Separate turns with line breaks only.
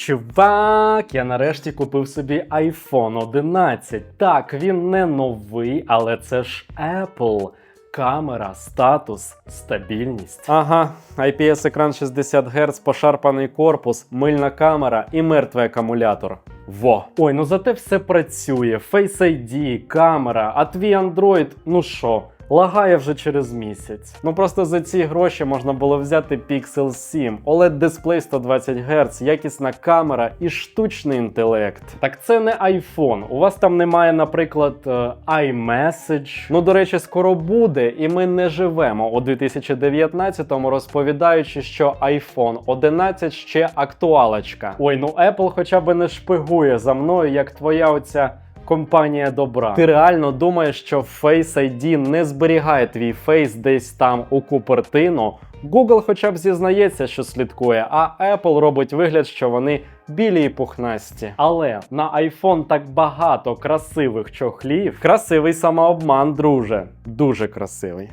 Чувак, я нарешті купив собі iPhone 11. Так, він не новий, але це ж Apple. Камера, статус, стабільність. Ага, IPS екран 60 Гц, пошарпаний корпус, мильна камера і мертвий акумулятор. Во. Ой, ну зате все працює. Face ID, камера, а твій Android, ну що, лагає вже через місяць. Ну просто за ці гроші можна було взяти Pixel 7, OLED дисплей 120 Гц, якісна камера і штучний інтелект. Так це не iPhone. У вас там немає, наприклад, е, iMessage. Ну, до речі, скоро буде, і ми не живемо у 2019-му, розповідаючи, що iPhone 11 ще актуалочка. Ой, ну Apple хоча б не шпигує за мною, як твоя оця. Компанія добра. Ти реально думаєш, що Face ID не зберігає твій фейс десь там у Купертину. Google хоча б зізнається, що слідкує, а Apple робить вигляд, що вони білі і пухнасті. Але на iPhone так багато красивих чохлів. Красивий самообман, друже. Дуже красивий.